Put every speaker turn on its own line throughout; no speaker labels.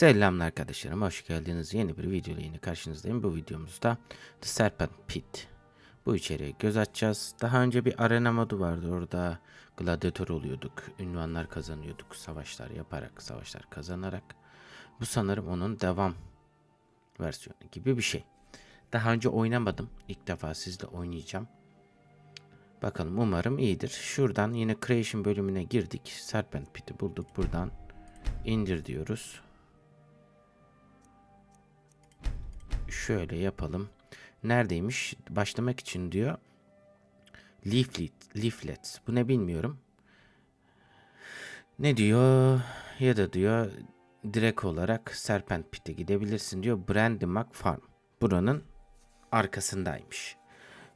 Selamlar arkadaşlarım, hoş geldiniz. Yeni bir video ile yine karşınızdayım. Bu videomuzda The Serpent Pit. Bu içeriye göz atacağız. Daha önce bir arena modu vardı. Orada gladyatör oluyorduk. Ünvanlar kazanıyorduk. Savaşlar yaparak, savaşlar kazanarak. Bu sanırım onun devam versiyonu gibi bir şey. Daha önce oynamadım. İlk defa sizle oynayacağım. Bakalım umarım iyidir. Şuradan yine Creation bölümüne girdik. Serpent Pit'i bulduk. Buradan indir diyoruz. Şöyle yapalım. Neredeymiş? Başlamak için diyor. Leaflet, leaflets. Bu ne bilmiyorum. Ne diyor? Ya da diyor direkt olarak Serpent Pit'e gidebilirsin diyor. Brandymark Farm. Buranın arkasındaymış.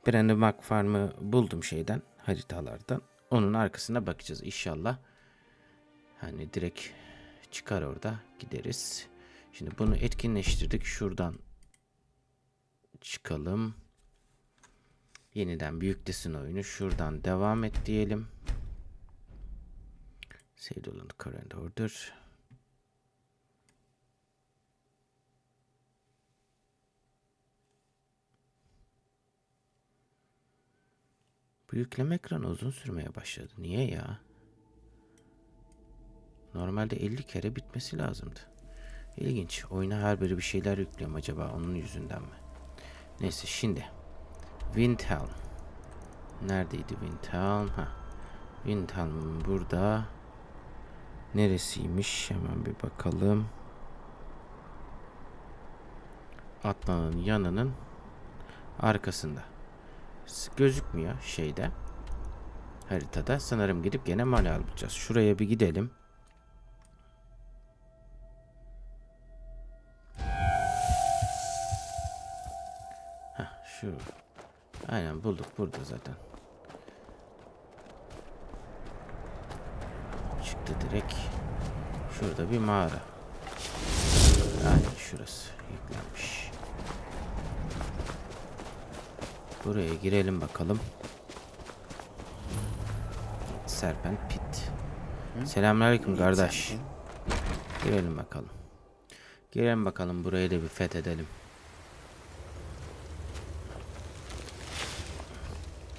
Brandymark Farm'ı buldum şeyden, haritalardan. Onun arkasına bakacağız inşallah. Hani direkt çıkar orada gideriz. Şimdi bunu etkinleştirdik. Şuradan çıkalım. Yeniden büyüklesin oyunu. Şuradan devam et diyelim. Saved the current order. Bu yükleme ekranı uzun sürmeye başladı. Niye ya? Normalde 50 kere bitmesi lazımdı. İlginç. Oyuna her biri bir şeyler yüklüyorum acaba onun yüzünden mi? Neyse şimdi. Windhelm. Neredeydi Windhelm? Ha. Windhelm burada. Neresiymiş? Hemen bir bakalım. Atlanın yanının arkasında. Gözükmüyor şeyde. Haritada. Sanırım gidip gene manuel bulacağız. Şuraya bir gidelim. Şu. Aynen bulduk burada zaten. Çıktı direkt. Şurada bir mağara. Aynen şurası yüklenmiş. Buraya girelim bakalım. Serpent Pit. Selamünaleyküm kardeş. Girelim bakalım. Girelim bakalım burayı da bir fethedelim.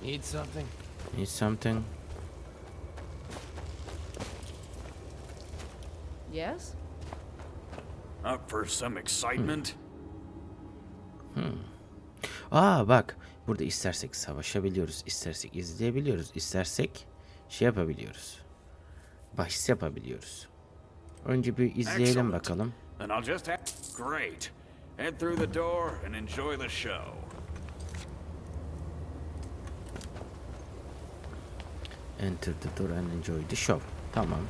Need something?
Need something?
Yes?
Up for some excitement?
Aa bak burada istersek savaşabiliyoruz, istersek izleyebiliyoruz, istersek şey yapabiliyoruz. Bahis yapabiliyoruz. Önce bir izleyelim bakalım.
Then I'll just have. Great. Head through the door and enjoy the show.
Enter the door and enjoy the show. Tamam.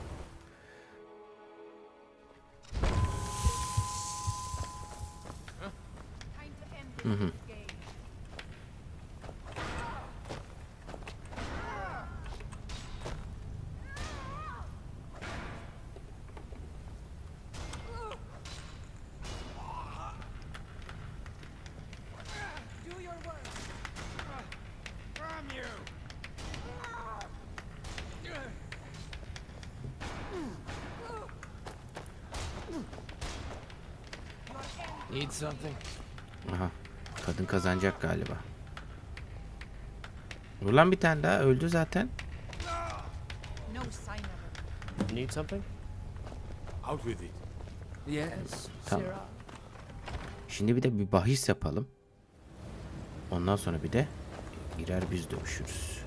Need something?
Aha. Kadın kazanacak galiba. Ulan bir tane daha öldü zaten.
No sign of it.
Need something?
Out with it.
Yes.
Tamam. Şimdi bir de bir bahis yapalım. Ondan sonra bir de girer biz dövüşürüz.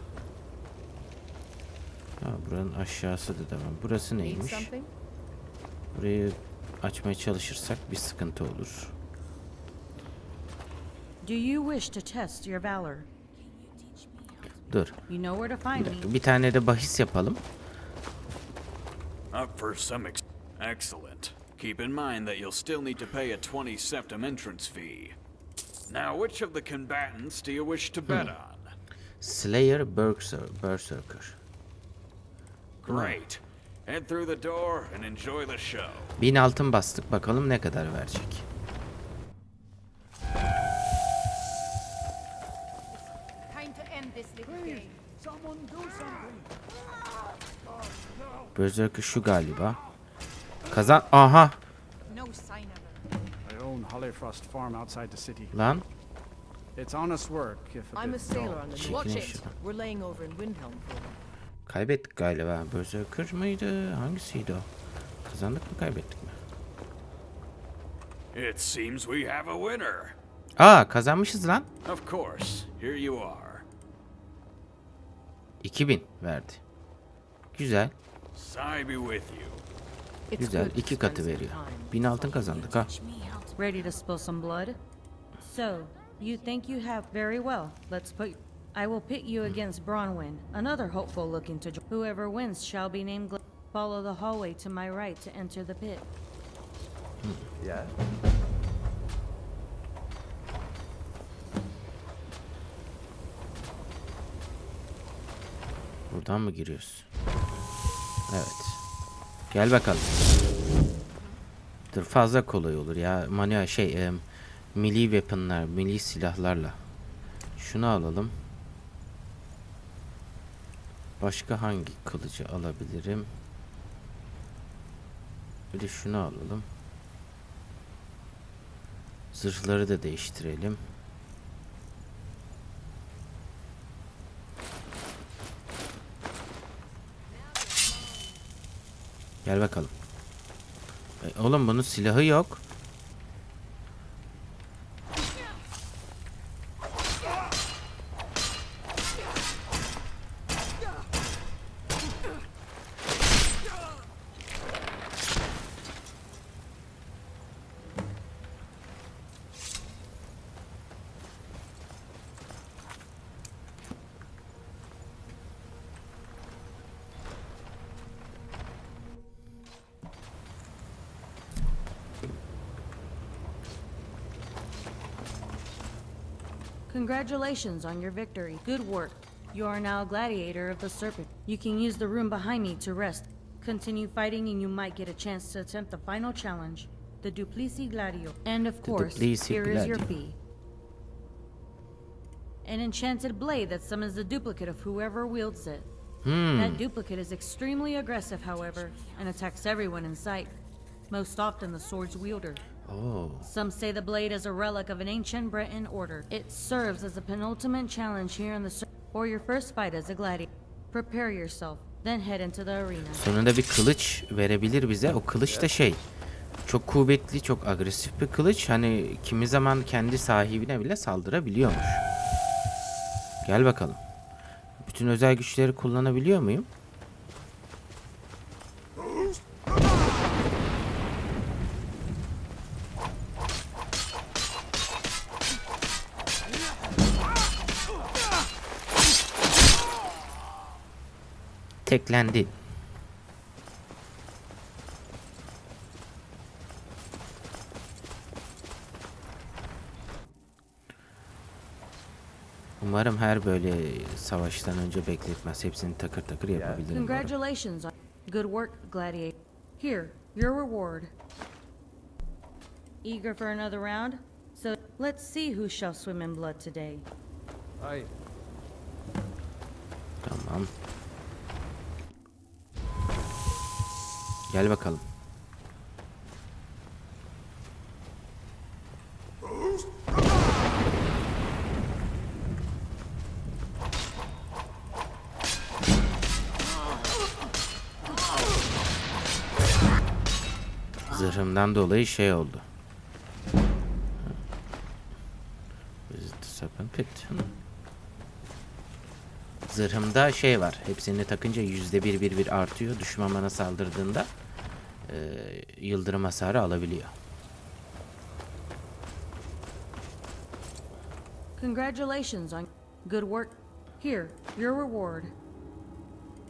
Ha, buranın aşağısı da tamam. Burası neymiş? Burayı açmaya çalışırsak bir sıkıntı olur.
Do you wish to test your valor?
Dur.
You know where to find me.
Bir tane de bahis yapalım.
Up for some ex. Excellent. Keep in mind that you'll still need to pay a 20 septim entrance fee. Now, which of the combatants do you wish to bet on?
Slayer Berser Berserker.
Great. Head through the door and enjoy the show.
Bin altın bastık. Bakalım ne kadar verecek.
Laying over in Windhelm for them.
kaybettik galiba. Berserker mıydı? Hangisiydi o? Kazandık mı kaybettik mi?
It seems we have a winner.
Aa kazanmışız lan.
Of course, here you are.
2000 verdi. Güzel. Güzel. iki katı veriyor. 1000 altın kazandık ha.
Ready to spill some blood? So, you think you have very well. Let's put. I will pit you against Bronwyn, another hopeful looking to. Whoever wins shall be named. Follow the hallway to my right to enter the pit.
Yeah.
Buradan mı giriyoruz? Evet. Gel bakalım. Dur fazla kolay olur ya. Manuel şey em, melee weaponlar, melee silahlarla. Şunu alalım. Başka hangi kılıcı alabilirim? Bir de şunu alalım. Zırhları da değiştirelim. Gel bakalım. E, oğlum bunun silahı yok.
Congratulations on your victory. Good work. You are now a gladiator of the serpent. You can use the room behind me to rest. Continue fighting and you might get a chance to attempt the final challenge, the Duplici Gladio. And of course,
Duplici
here is your fee. An enchanted blade that summons the duplicate of whoever wields it.
Hmm.
That duplicate is extremely aggressive, however, and attacks everyone in sight. Most often the sword's wielder.
Oo.
Some say the blade is a relic of an ancient Breton order. It serves as a penultimate challenge here in the or your first fight as a gladiator. Prepare yourself, then head into the arena.
Sonunda bir kılıç verebilir bize. O kılıç da şey. Çok kuvvetli, çok agresif bir kılıç. Hani kimi zaman kendi sahibine bile saldırabiliyormuş. Gel bakalım. Bütün özel güçleri kullanabiliyor muyum? Teklendin. Umarım her böyle savaştan önce bekletmez. Hepsini takır takır yapabilirim.
Congratulations on good work, gladiator. Here, your reward. Eager for another round? So let's see who shall swim in blood today.
I
Tamam. Gel bakalım. Zırhımdan dolayı şey oldu. Zırhımda şey var. Hepsini takınca yüzde bir bir bir artıyor. Düşman bana saldırdığında eee, yıldırım hasarı alabiliyor.
Congratulations on good work. Here, your reward.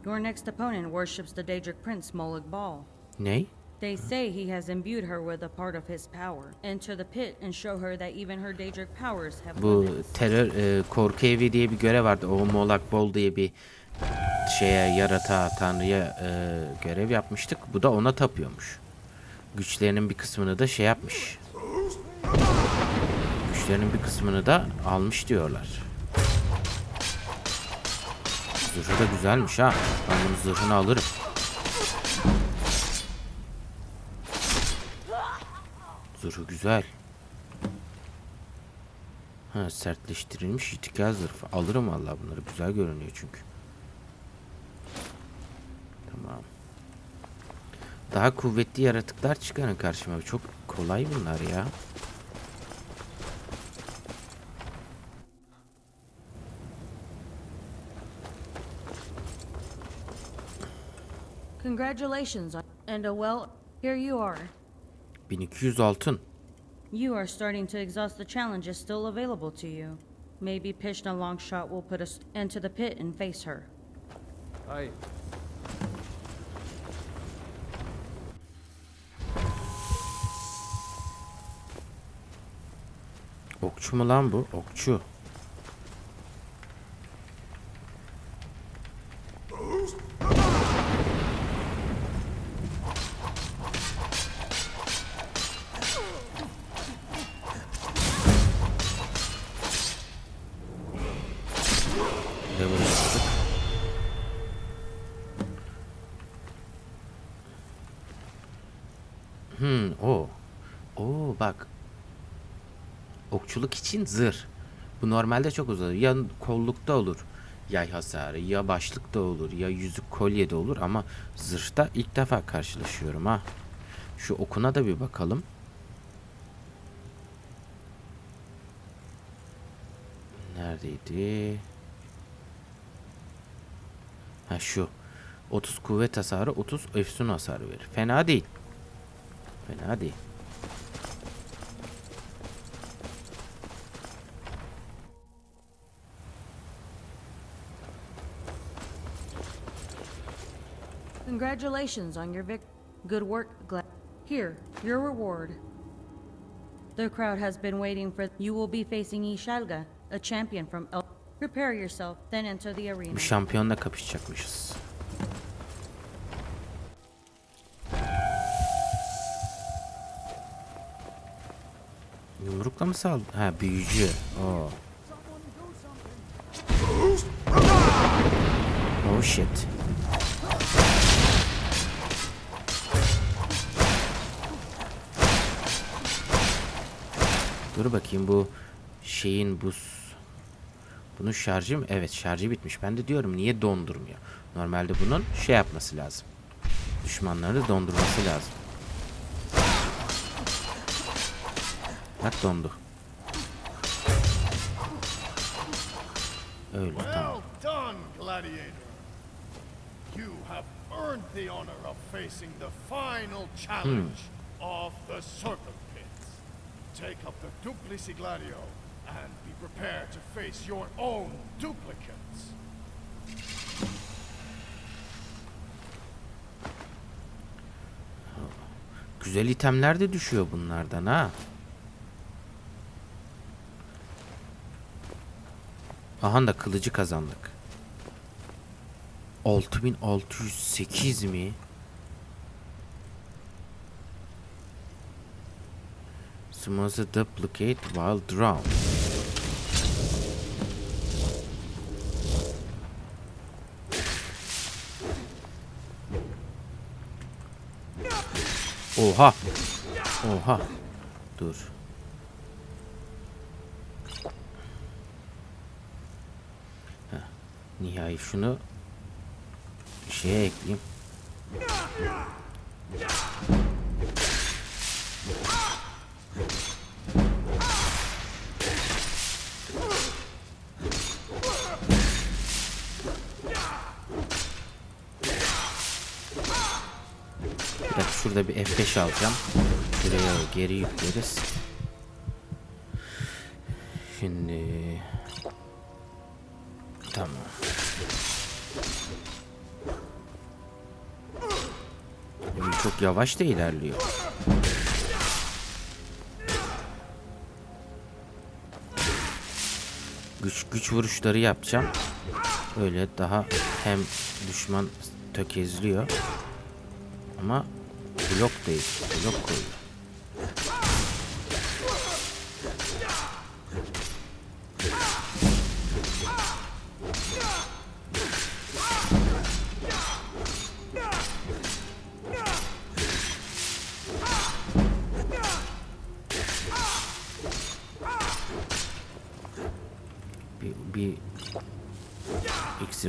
Your next opponent worships the Daedric Prince Molag Bal.
Ney?
They say he has imbued her with a part of his power. Enter the pit and show her that even her Daedric powers have
Bu
limits.
terör eee, korku evi diye bir görev vardı. O Molak Bol diye bir şeye yaratığa tanrıya eee, görev yapmıştık. Bu da ona tapıyormuş. Güçlerinin bir kısmını da şey yapmış. Güçlerinin bir kısmını da almış diyorlar. Zırhı da güzelmiş ha. Ben bunun zırhını alırım. Zırhı güzel. Ha, sertleştirilmiş itikaz zırhı. Alırım valla bunları. Güzel görünüyor çünkü. Daha kuvvetli yaratıklar çıkarın karşıma. Çok kolay bunlar ya.
Congratulations, on- and a well, here you are.
1200 altın.
You are starting to exhaust the challenges still available to you. Maybe Pishna Longshot will put us into the pit and face her.
I.
Okçu mu lan bu? Okçu. İçin zırh. Bu normalde çok uzun. Ya kollukta olur yay hasarı, ya başlıkta olur, ya yüzük kolyede olur ama zırhta ilk defa karşılaşıyorum ha. Şu okuna da bir bakalım. Neredeydi? Ha şu. 30 kuvvet hasarı, 30 efsun hasarı verir. Fena değil. Fena değil.
Congratulations on your vic. Good work, Glad. Here, your reward. The crowd has been waiting for. You will be facing Ishalga, a champion from El. Prepare yourself, then enter the arena.
Bu şampiyonla kapışacakmışız. Yumrukla mı sal? Ha büyücü. Oo. Oh shit. Dur bakayım bu şeyin bu bunun şarjı mı? Evet şarjı bitmiş. Ben de diyorum niye dondurmuyor? Normalde bunun şey yapması lazım. Düşmanları dondurması lazım. Bak dondu. Öyle tamam.
Well Take up the Duplici Gladio and be prepared to face your own duplicates.
Güzel itemler de düşüyor bunlardan ha. Aha da kılıcı kazandık. 6608 mi? Smother duplicate while drawn. Oha. Oha. Dur. Heh. Nihai şunu şeye ekleyeyim. Şurada bir F5 alacağım. Şuraya geri yükleriz. Şimdi tamam. Oyun çok yavaş da ilerliyor. Güç güç vuruşları yapacağım. Öyle daha hem düşman tökezliyor ama blok değil. Blok koyuyor.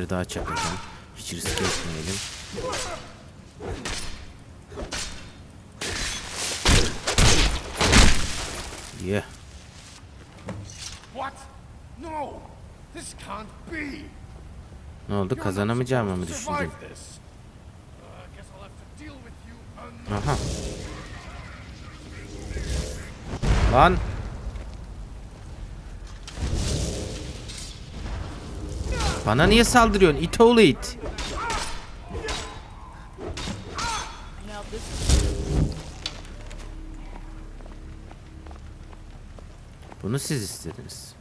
daha çakacağım. Hiç risk etmeyelim. Yeah.
What? No! This can't be!
Ne oldu? Kazanamayacağımı mı düşündün? Aha. Lan. Bana niye saldırıyorsun? İt oğlu it. Bunu siz istediniz.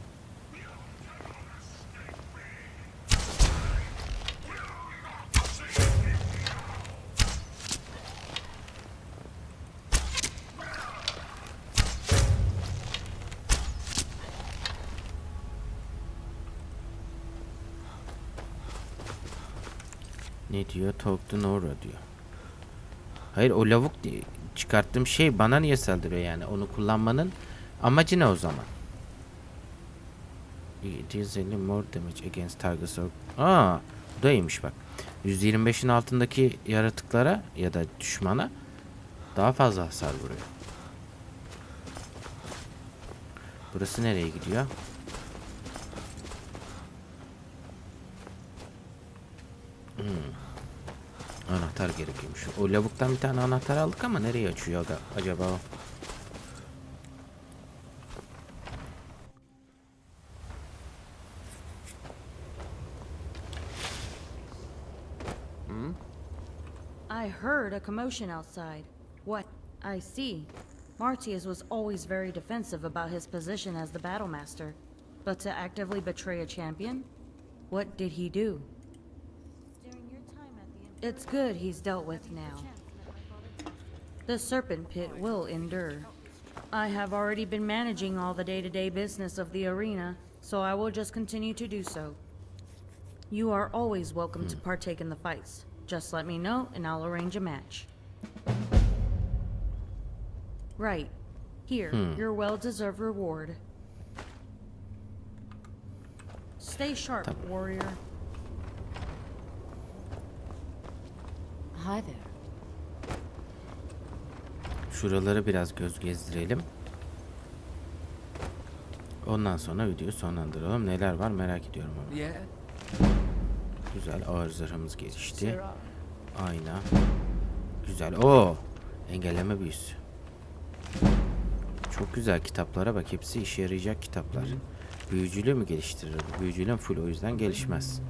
Diyor? Talk to Nora diyor. Hayır o lavuk çıkarttığım şey bana niye saldırıyor yani? Onu kullanmanın amacı ne o zaman? It is any more damage against targets or... Aa, bu da iyiymiş bak. 125'in altındaki yaratıklara ya da düşmana daha fazla hasar vuruyor. Burası nereye gidiyor? Anahtar gerekiyormuş. O lavuktan bir tane anahtar aldık ama nereye açıyor aga- acaba o?
I heard a commotion outside. What? I see. Martius was always very defensive about his position as the battle master. But to actively betray a champion? What did he do? It's good he's dealt with now. The Serpent Pit will endure. I have already been managing all the day-to-day business of the arena, so I will just continue to do so. You are always welcome to partake in the fights. Just let me know and I'll arrange a match. Right. Here, hmm. your well-deserved reward. Stay sharp, warrior.
Hi there.
Şuraları biraz göz gezdirelim. Ondan sonra videoyu sonlandıralım. Neler var merak ediyorum ama.
Yeah?
Güzel ağır zırhımız gelişti. Ayna. Güzel. Oo. Engelleme büyüsü. Çok güzel kitaplara bak. Hepsi işe yarayacak kitaplar. Büyücülüğü mü geliştirir? Büyücülüğüm full o yüzden gelişmez.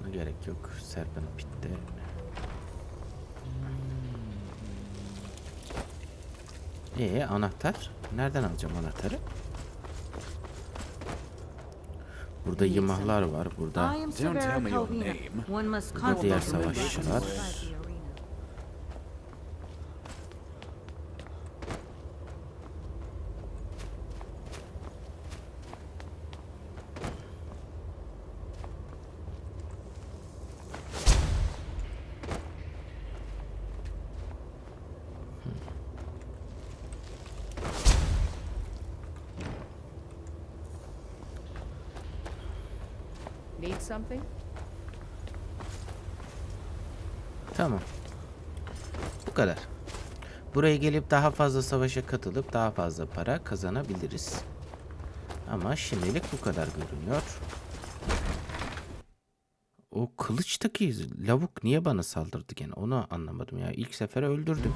Buna gerek yok. Serpent Pit'te. Ee anahtar? Nereden alacağım anahtarı? Burada yımahlar var. Burada
I am
Don't tell
Severa
me your
Calvina.
name.
One must
Burada diğer
constantly remember
savaşçılar.
outside the arena.
Need something?
Tamam. Bu kadar. Buraya gelip daha fazla savaşa katılıp daha fazla para kazanabiliriz. Ama şimdilik bu kadar görünüyor. O kılıçtaki lavuk niye bana saldırdı gene onu anlamadım ya. İlk sefer öldürdüm.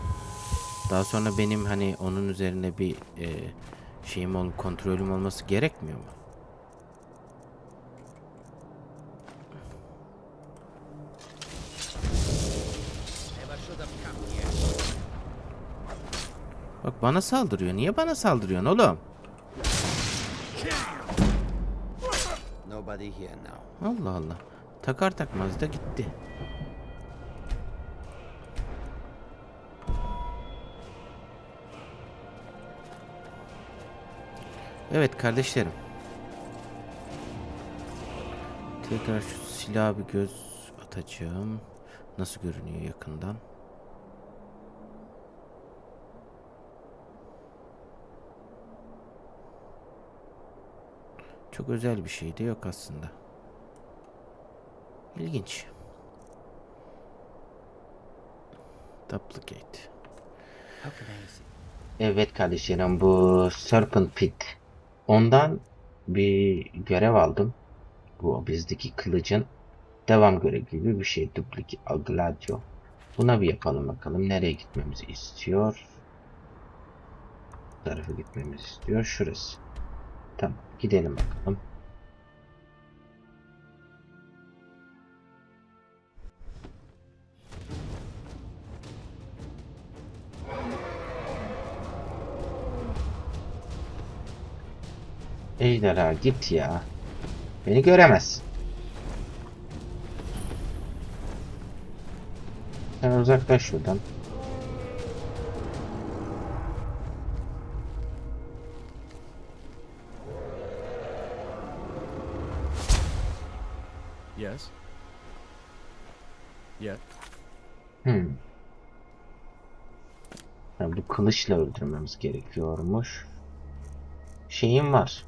Daha sonra benim hani onun üzerine bir e, şeyim ol kontrolüm olması gerekmiyor mu? Bak bana saldırıyor. Niye bana saldırıyorsun oğlum? Allah Allah. Takar takmaz da gitti. Evet kardeşlerim. Tekrar şu silaha bir göz atacağım. Nasıl görünüyor yakından? Çok özel bir şey de yok aslında. İlginç. Duplicate. Evet kardeşlerim bu Serpent Pit. Ondan bir görev aldım. Bu bizdeki kılıcın devam görevi gibi bir şey. Duplicate Gladio. Buna bir yapalım bakalım. Nereye gitmemizi istiyor? Bu tarafa gitmemizi istiyor. Şurası. Tamam. Gidelim bakalım. Ejderha git ya. Beni göremez. Sen uzaklaş şuradan. Kılıçla öldürmemiz gerekiyormuş. Şeyim var.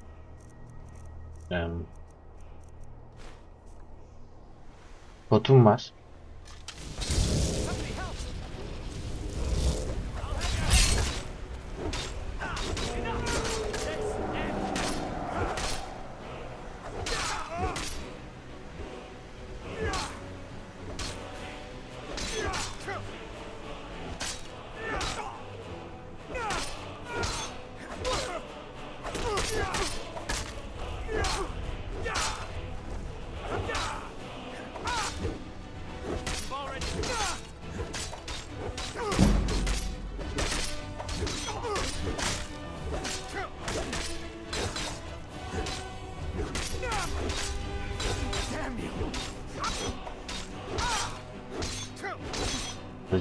Em, botum var.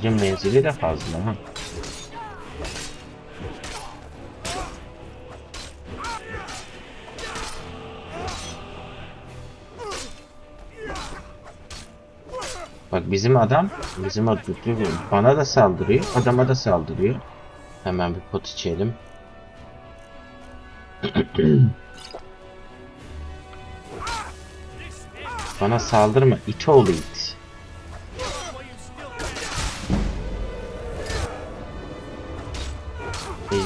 Kılıcın menzili de fazla ha. Bak bizim adam, bizim adam bana da saldırıyor, adama da saldırıyor. Hemen bir pot içelim. Bana saldırma, it oğlu it.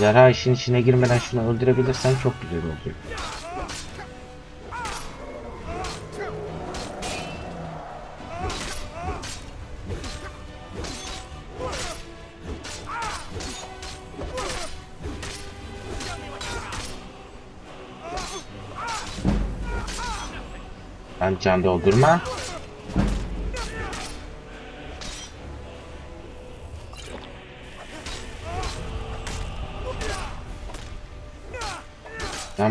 Ejderha işin içine girmeden şunu öldürebilirsen çok güzel olacak. Ben can doldurma.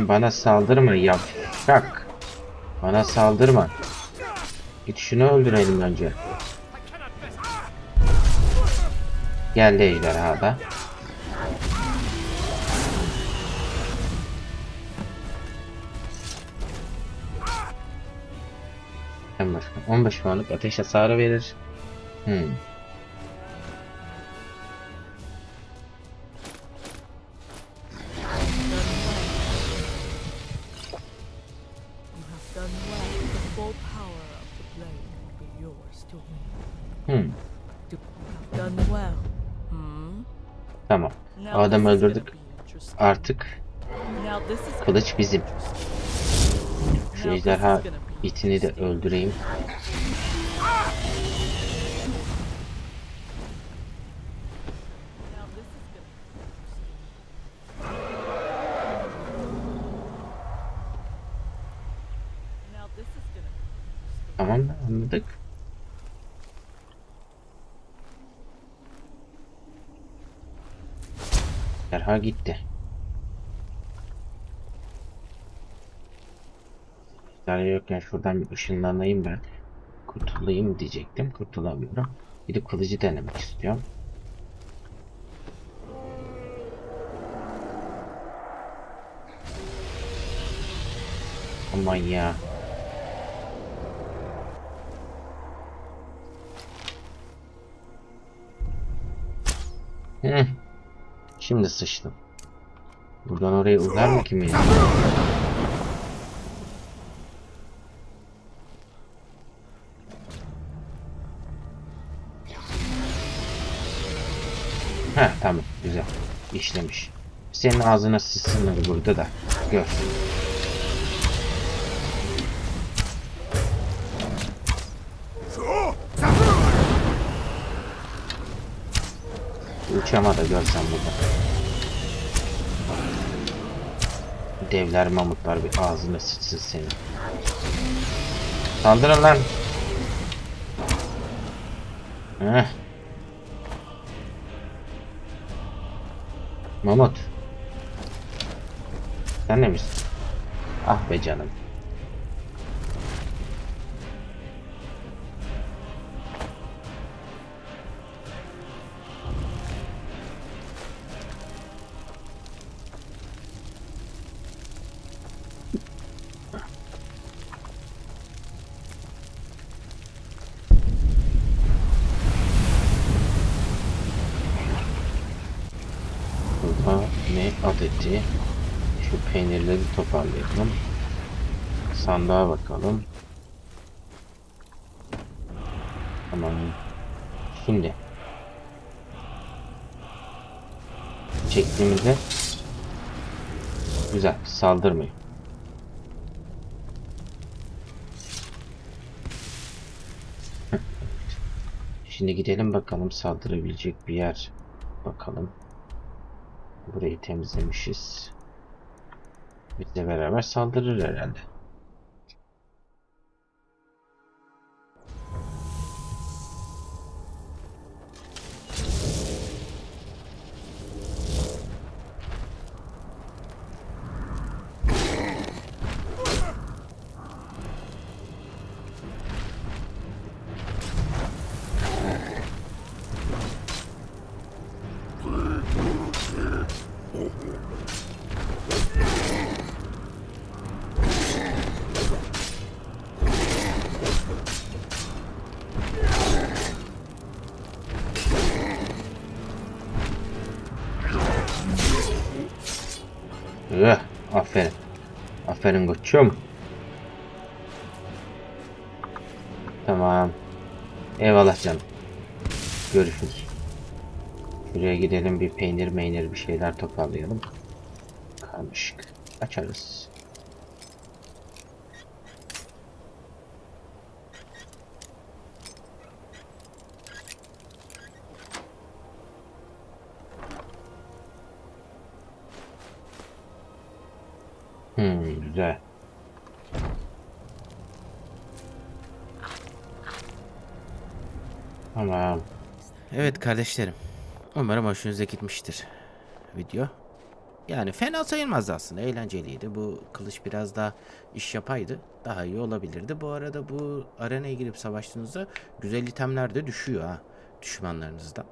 Lan bana saldırma yavşak. Bana saldırma. Git şunu öldürelim önce. Geldi ejderha da. Başka 15 puanlık ateş hasarı verir. Hmm.
Gonna
öldürdük. Artık kılıç bizim. Şu ejderha itini de öldüreyim.
Now this
Serha gitti. Serha yokken şuradan bir ışınlanayım ben. Kurtulayım diyecektim. Kurtulamıyorum. Bir de kılıcı denemek istiyorum. Aman ya. Hmm. Şimdi sıçtım. Buradan oraya uzar mı kim ya? Heh tamam güzel. İşlemiş. Senin ağzına sıçsınlar burada da. Gör. Uçama da görsen burada. Devler mamutlar bir ağzına sıçsın seni. Saldırın lan. Heh. Mamut. Sen ne misin? Ah be canım. Burada ne adeti? Şu peynirleri toparlayalım. Sandığa bakalım. Tamam. Şimdi. Çektiğimizde Güzel. Saldırmayın. Şimdi gidelim bakalım saldırabilecek bir yer. Bakalım. Burayı temizlemişiz. Bizle beraber saldırır herhalde. Aferin koçum. Tamam. Eyvallah canım. Görüşürüz. Şuraya gidelim bir peynir meynir bir şeyler toparlayalım. Karmışık. Açarız. Hmm, güzel. Tamam. Evet kardeşlerim. Umarım hoşunuza gitmiştir video. Yani fena sayılmazdı aslında. Eğlenceliydi. Bu kılıç biraz daha iş yapaydı. Daha iyi olabilirdi. Bu arada bu arenaya girip savaştığınızda güzel itemler de düşüyor ha. Düşmanlarınızdan.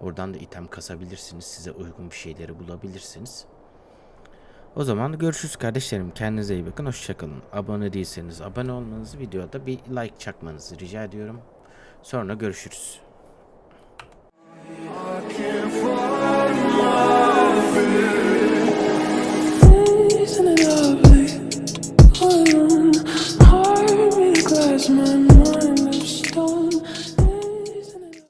Oradan da item kasabilirsiniz. Size uygun bir şeyleri bulabilirsiniz. O zaman görüşürüz kardeşlerim. Kendinize iyi bakın. Hoşçakalın. Abone değilseniz abone olmanızı, videoda bir like çakmanızı rica ediyorum. Sonra görüşürüz.
Can't find my fear.